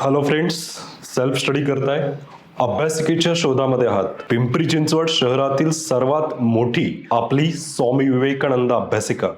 Hello friends self study करताय. अभ्यासिकेच्या शोधामध्ये आहात. पिंपरी चिंचवड शहरातील सर्वात मोठी आपली स्वामी विवेकानंद अभ्यासिका.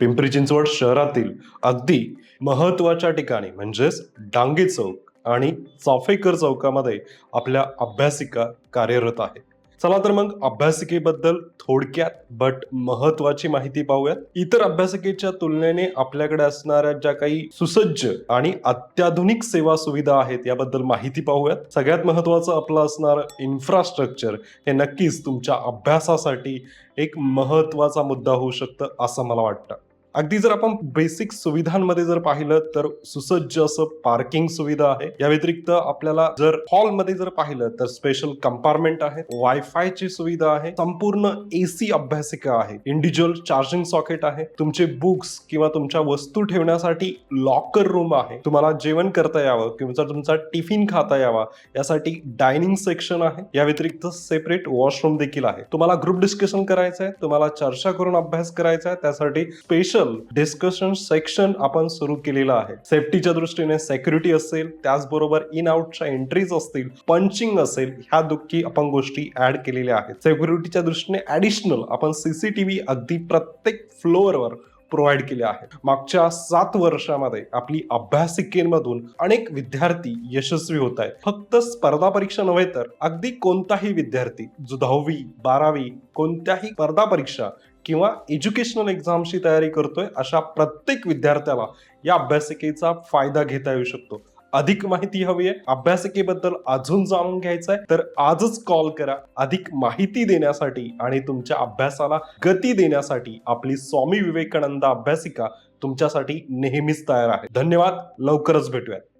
पिंपरी चिंचवड शहरातील अगदी महत्त्वाच्या ठिकाणी म्हणजेच डांगे चौक आणि चाफेकर चौकामध्ये आपल्या अभ्यासिका कार्यरत आहे चला तर मग अभ्यासिकेबद्दल थोडक्यात बट महत्वाची माहिती पाहूयात. इतर अभ्यासिकेच्या तुलनेने आपल्याकडे असणाऱ्या ज्या काही सुसज्ज आणि अत्याधुनिक सेवा सुविधा आहेत याबद्दल माहिती पाहूयात. सगळ्यात महत्वाचं आपलं असणारं इन्फ्रास्ट्रक्चर हे नक्कीच तुमच्या अभ्यासासाठी एक महत्त्वाचा मुद्दा होऊ शकतं असं मला वाटतं. अगदी जर आपण बेसिक सुविधांमध्ये जर पाहिलं तर सुसज्ज असं पार्किंग सुविधा आहे. या व्यतिरिक्त आपल्याला जर हॉलमध्ये जर पाहिलं तर स्पेशल कंपार्टमेंट आहे. वायफायची सुविधा आहे. संपूर्ण एसी अभ्यासिका आहे. इंडिव्हिज्युअल चार्जिंग सॉकेट आहे. तुमचे बुक्स किंवा तुमच्या वस्तू ठेवण्यासाठी लॉकर रूम आहे. तुम्हाला जेवण करता यावं किंवा तुमचा टिफिन खाता यावा यासाठी डायनिंग सेक्शन आहे. या व्यतिरिक्त सेपरेट वॉशरूम देखील आहे. तुम्हाला ग्रुप डिस्कशन करायचं आहे तुम्हाला चर्चा करून अभ्यास करायचा आहे त्यासाठी स्पेशल डिस्कशन सेक्शन आपण सुरू केलेलं आहे. सेफ्टीच्या दृष्टीने सेक्युरिटी असेल त्याचबरोबर इन आउटच्या एंट्रीज असतील पंचिंग असेल ह्या दुःखी आपण गोष्टी ऍड केलेल्या आहेत. सेक्युरिटीच्या दृष्टीने ऍडिशनल आपण सीसीटीव्ही अगदी प्रत्येक फ्लोअरवर प्रोव्हाइड केले आहे मागच्या सात वर्षामध्ये आपली अभ्यासिकेमधून अनेक विद्यार्थी यशस्वी होत आहेत. फक्त स्पर्धा परीक्षा नव्हे तर अगदी कोणताही विद्यार्थी जो दहावी बारावी कोणत्याही स्पर्धा परीक्षा किंवा एज्युकेशनल एक्झामची तयारी करतोय अशा प्रत्येक विद्यार्थ्याला या अभ्यासिकेचा फायदा घेता येऊ शकतो. अधिक माहिती हवी आहे. अभ्यासिकेबद्दल अजून जाणून घ्यायचं आहे तर आजच कॉल करा. अधिक माहिती देण्यासाठी आणि तुमच्या अभ्यासाला गती देण्यासाठी आपली स्वामी विवेकानंद अभ्यासिका तुमच्यासाठी नेहमीच तयार आहे. धन्यवाद. लवकरच भेटूयात.